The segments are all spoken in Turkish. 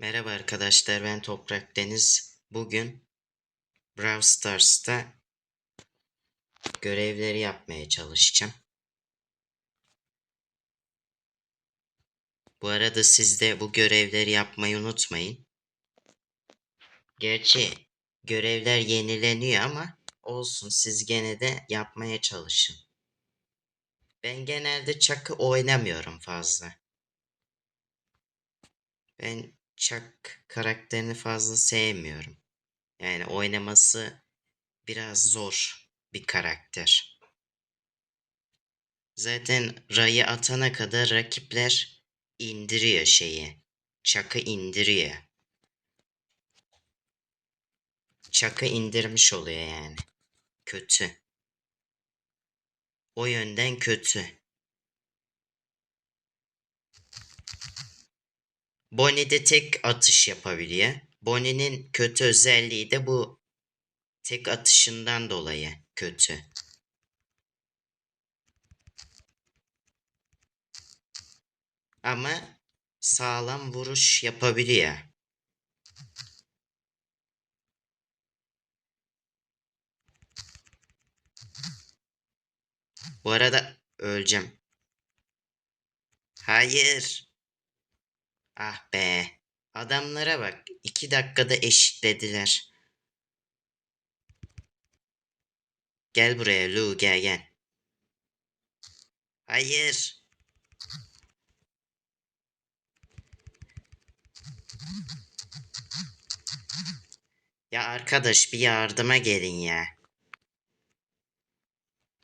Merhaba arkadaşlar ben Toprak Deniz. Bugün Brawl Stars'ta görevleri yapmaya çalışacağım. Bu arada siz de bu görevleri yapmayı unutmayın. Gerçi görevler yenileniyor ama olsun siz gene de yapmaya çalışın. Ben genelde çakı oynamıyorum fazla. Ben Chuck karakterini fazla sevmiyorum. Yani oynaması biraz zor bir karakter. Zaten Ray'ı atana kadar rakipler indiriyor şeyi. Chuck'ı indiriyor. Chuck'ı indirmiş oluyor yani. Kötü. O yönden kötü. Bonnie de tek atış yapabiliyor. Bonnie'nin kötü özelliği de bu tek atışından dolayı kötü. Ama sağlam vuruş yapabiliyor. Bu arada öleceğim. Hayır. Ah be. Adamlara bak. iki dakikada eşitlediler. Gel buraya Lu gel gel. Hayır. Ya arkadaş bir yardıma gelin ya.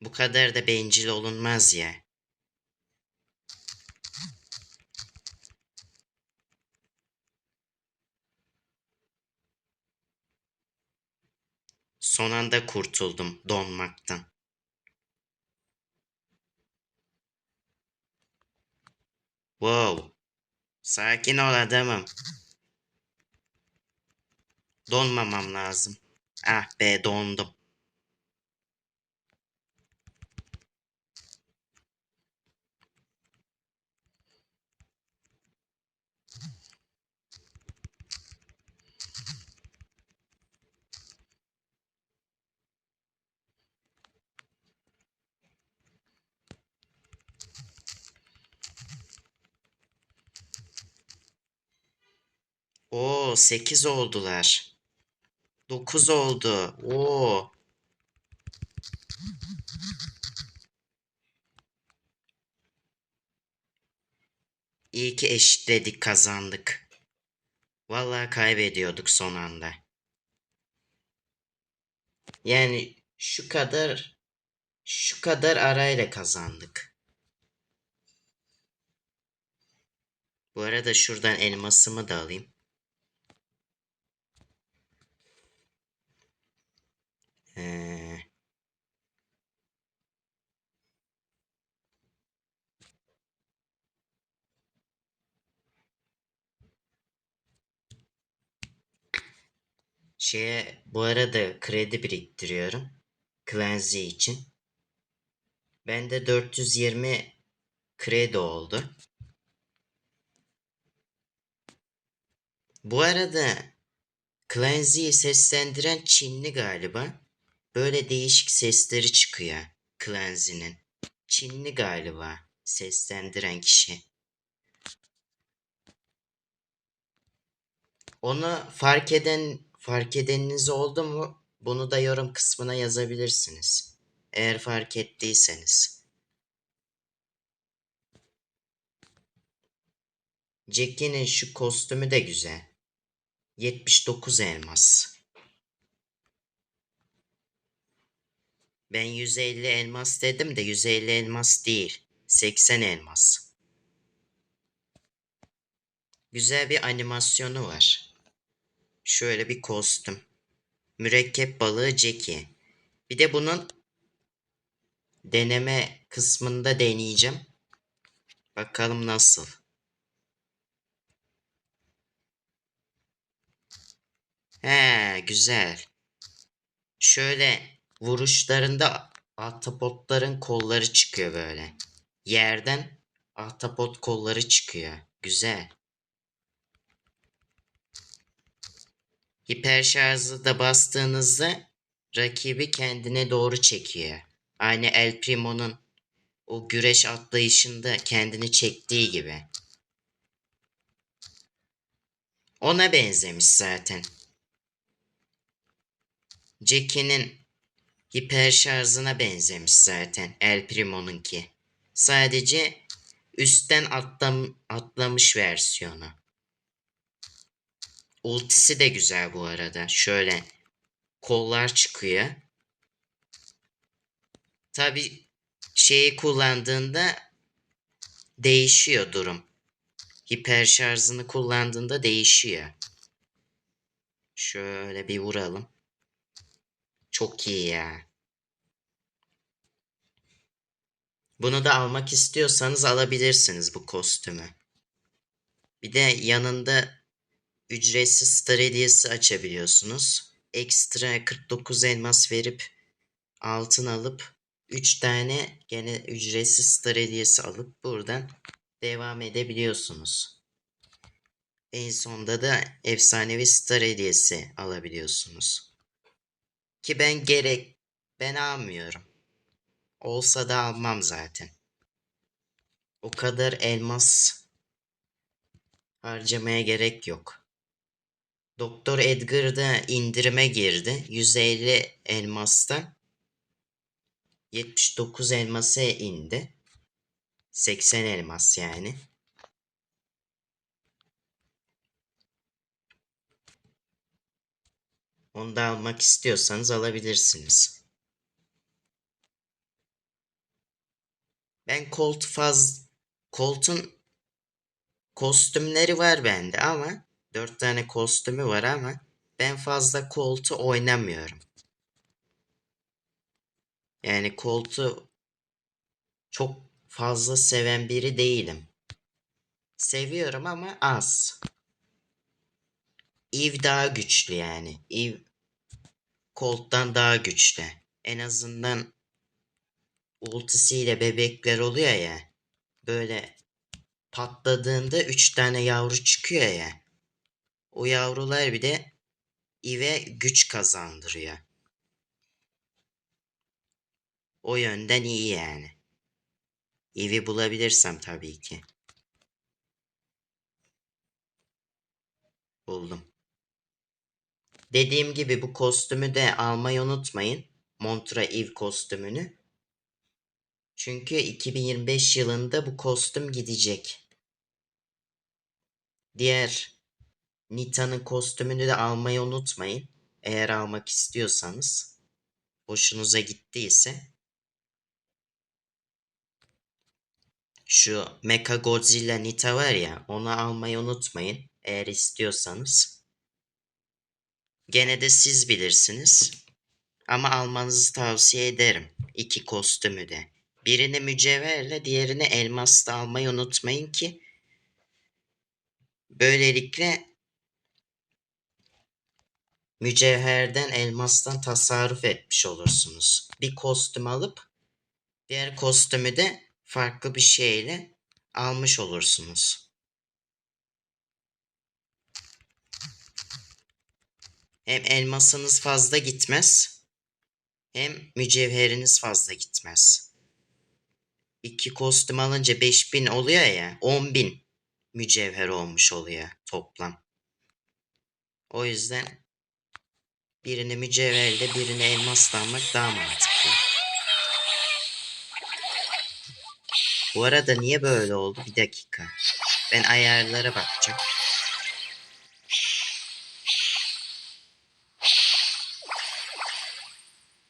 Bu kadar da bencil olunmaz ya. Son anda kurtuldum donmaktan. Wow. Sakin ol adamım. Donmamam lazım. Ah be dondum. Oo 8 oldular. 9 oldu. Oo. İyi ki eşitledik kazandık. Vallahi kaybediyorduk son anda. Yani şu kadar şu kadar arayla kazandık. Bu arada şuradan elmasımı da alayım. Ee, şeye bu arada kredi biriktiriyorum. Cleanse için. Bende 420 kredi oldu. Bu arada Cleanse'yi seslendiren Çinli galiba. Böyle değişik sesleri çıkıyor Cleanse'nin. Çinli galiba seslendiren kişi. Onu fark eden fark edeniniz oldu mu? Bunu da yorum kısmına yazabilirsiniz. Eğer fark ettiyseniz. Jackie'nin şu kostümü de güzel. 79 elmas. Ben 150 elmas dedim de 150 elmas değil. 80 elmas. Güzel bir animasyonu var. Şöyle bir kostüm. Mürekkep balığı Jackie. Bir de bunun deneme kısmında deneyeceğim. Bakalım nasıl. He güzel. Şöyle vuruşlarında ahtapotların kolları çıkıyor böyle. Yerden ahtapot kolları çıkıyor. Güzel. Hiper şarjı da bastığınızda rakibi kendine doğru çekiyor. Aynı El Primo'nun o güreş atlayışında kendini çektiği gibi. Ona benzemiş zaten. Jackie'nin hiper şarjına benzemiş zaten El Primo'nunki. Sadece üstten atlam atlamış versiyonu. Ultisi de güzel bu arada. Şöyle kollar çıkıyor. Tabi şeyi kullandığında değişiyor durum. Hiper şarjını kullandığında değişiyor. Şöyle bir vuralım. Çok iyi ya. Bunu da almak istiyorsanız alabilirsiniz bu kostümü. Bir de yanında ücretsiz star hediyesi açabiliyorsunuz. Ekstra 49 elmas verip altın alıp 3 tane gene ücretsiz star hediyesi alıp buradan devam edebiliyorsunuz. En sonda da efsanevi star hediyesi alabiliyorsunuz. Ki ben gerek ben almıyorum. Olsa da almam zaten. O kadar elmas harcamaya gerek yok. Doktor Edgar da indirime girdi. 150 elmastan 79 elmasa indi. 80 elmas yani. Onu da almak istiyorsanız alabilirsiniz. Ben Colt faz Colt'un kostümleri var bende ama 4 tane kostümü var ama ben fazla Colt'u oynamıyorum. Yani Colt'u çok fazla seven biri değilim. Seviyorum ama az. Eve daha güçlü yani. Eve Colt'tan daha güçlü. En azından ultisiyle bebekler oluyor ya. Böyle patladığında 3 tane yavru çıkıyor ya. O yavrular bir de Eve'e güç kazandırıyor. O yönden iyi yani. Eve'i bulabilirsem tabii ki. Buldum. Dediğim gibi bu kostümü de almayı unutmayın. Montra Eve kostümünü. Çünkü 2025 yılında bu kostüm gidecek. Diğer Nita'nın kostümünü de almayı unutmayın. Eğer almak istiyorsanız. Hoşunuza gittiyse. Şu Mecha Godzilla Nita var ya onu almayı unutmayın. Eğer istiyorsanız. Gene de siz bilirsiniz. Ama almanızı tavsiye ederim. İki kostümü de. Birini mücevherle diğerini elmasla almayı unutmayın ki böylelikle mücevherden elmastan tasarruf etmiş olursunuz. Bir kostüm alıp diğer kostümü de farklı bir şeyle almış olursunuz. Hem elmasınız fazla gitmez hem mücevheriniz fazla gitmez. İki kostüm alınca 5000 oluyor ya 10.000 mücevher olmuş oluyor toplam. O yüzden birini mücevherle birini elmasla almak daha mantıklı. Bu arada niye böyle oldu? Bir dakika. Ben ayarlara bakacağım.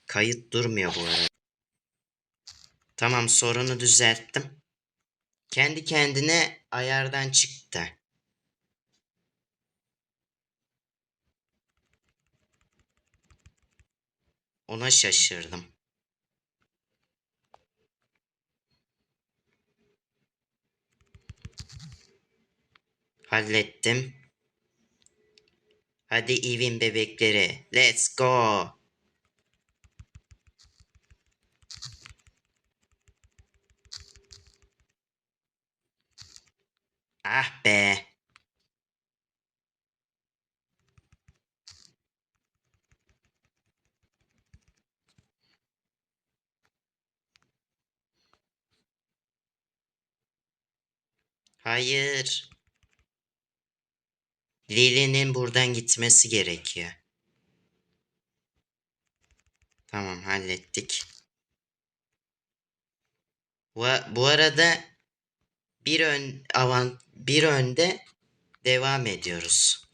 Kayıt durmuyor bu arada. Tamam sorunu düzelttim. Kendi kendine ayardan çıktı. Ona şaşırdım. Hallettim. Hadi evin bebekleri. Let's go. Ah be. Hayır. Lili'nin buradan gitmesi gerekiyor. Tamam hallettik. Bu, bu arada bir ön avant bir önde devam ediyoruz.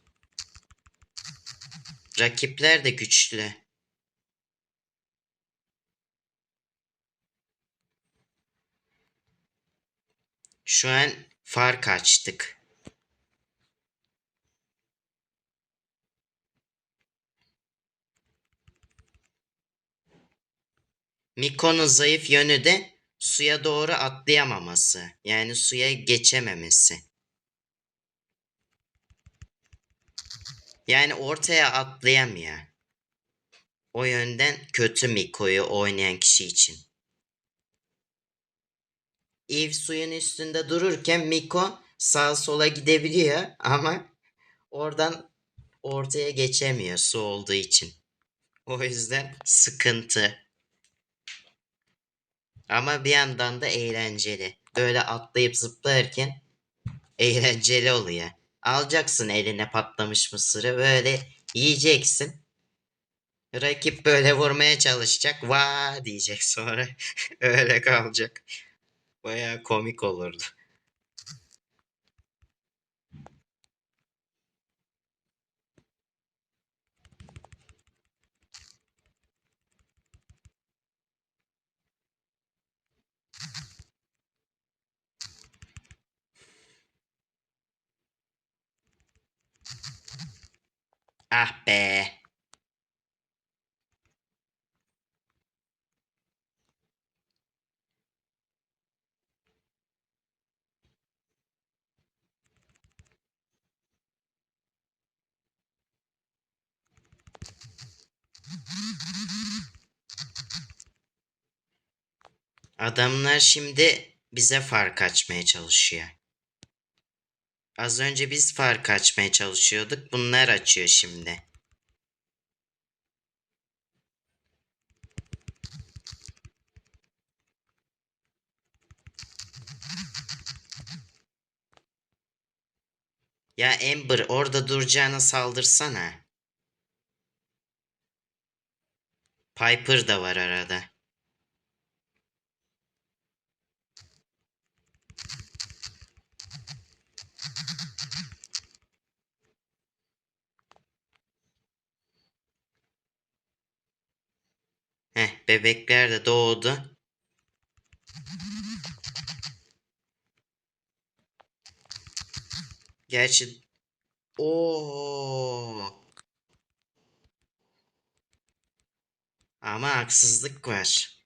Rakipler de güçlü. Şu an fark açtık. Miko'nun zayıf yönü de suya doğru atlayamaması. Yani suya geçememesi. Yani ortaya atlayamıyor. O yönden kötü Miko'yu oynayan kişi için. Eve suyun üstünde dururken Miko sağa sola gidebiliyor ama oradan ortaya geçemiyor su olduğu için. O yüzden sıkıntı. Ama bir yandan da eğlenceli. Böyle atlayıp zıplarken eğlenceli oluyor. Alacaksın eline patlamış mısırı böyle yiyeceksin. Rakip böyle vurmaya çalışacak. Vaa diyecek sonra. Öyle kalacak. Baya komik olurdu. Ah be. Adamlar şimdi bize fark açmaya çalışıyor. Az önce biz fark açmaya çalışıyorduk. Bunlar açıyor şimdi. Ya Amber orada duracağına saldırsana. Piper da var arada. Heh, bebekler de doğdu. Gerçi Oo. Ama haksızlık var.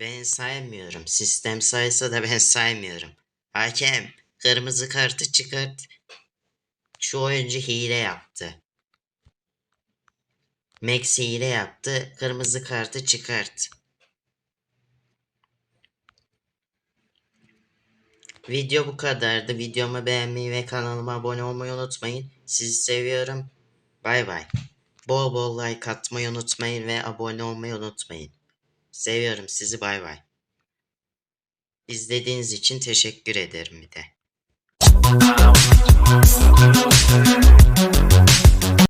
Ben saymıyorum. Sistem saysa da ben saymıyorum. Hakem, kırmızı kartı çıkart. Şu oyuncu hile yaptı. Max hile yaptı. Kırmızı kartı çıkart. Video bu kadardı. Videomu beğenmeyi ve kanalıma abone olmayı unutmayın. Sizi seviyorum. Bay bay. Bol bol like atmayı unutmayın ve abone olmayı unutmayın. Seviyorum sizi bay bay. İzlediğiniz için teşekkür ederim bir de.